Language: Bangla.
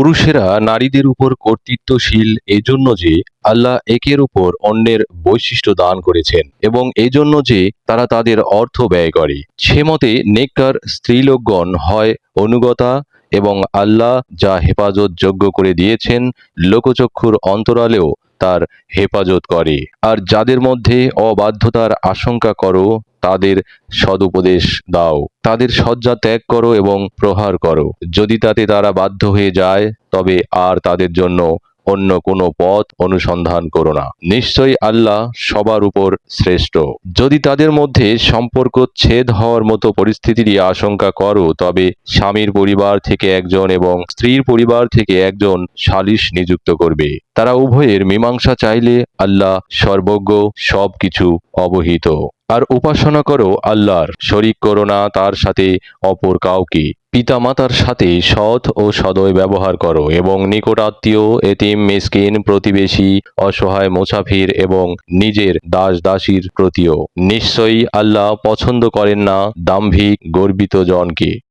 পুরুষেরা নারীদের উপর কর্তৃত্বশীল এজন্য যে আল্লাহ একের উপর অন্যের বৈশিষ্ট্য দান করেছেন এবং এজন্য যে তারা তাদের অর্থ ব্যয় করে। সে মতে নেককার স্ত্রীলোকগণ হয় অনুগতা এবং আল্লাহ যা হেফাজত যোগ্য করে দিয়েছেন লোকচক্ষুর অন্তরালেও তার হেফাজত করে। আর যাদের মধ্যে অবাধ্যতার আশঙ্কা করো তাদের সদুপদেশ দাও। তাদের শয্যা ত্যাগ করো এবং প্রহার করো। যদি তাতে তারা বাধ্য হয়ে যায়, তবে আর তাদের জন্য অন্য কোনো পথ অনুসন্ধান করো না। নিশ্চয়ই আল্লাহ সবার উপর শ্রেষ্ঠ। যদি তাদের মধ্যে সম্পর্ক ছেদ হওয়ার মতো পরিস্থিতিরই আশঙ্কা করো, তবে স্বামীর পরিবার থেকে একজন এবং স্ত্রীর পরিবার থেকে একজন সালিশ নিযুক্ত করবে। তারা উভয়ের মীমাংসা চাইলে আল্লাহ সর্বজ্ঞ সবকিছু অবহিত। আর উপাসনা করো আল্লাহর, শরিক করো না তার সাথে অপর কাউকে। পিতামাতার সাথে সৎ ও সদয় ব্যবহার করো এবং নিকটাত্মীয় এতিম, মিসকিন, প্রতিবেশী, অসহায়, মোসাফির এবং নিজের দাস দাসীর প্রতিও। নিশ্চয়ই আল্লাহ পছন্দ করেন না দাম্ভিক, গর্বিত জনকে।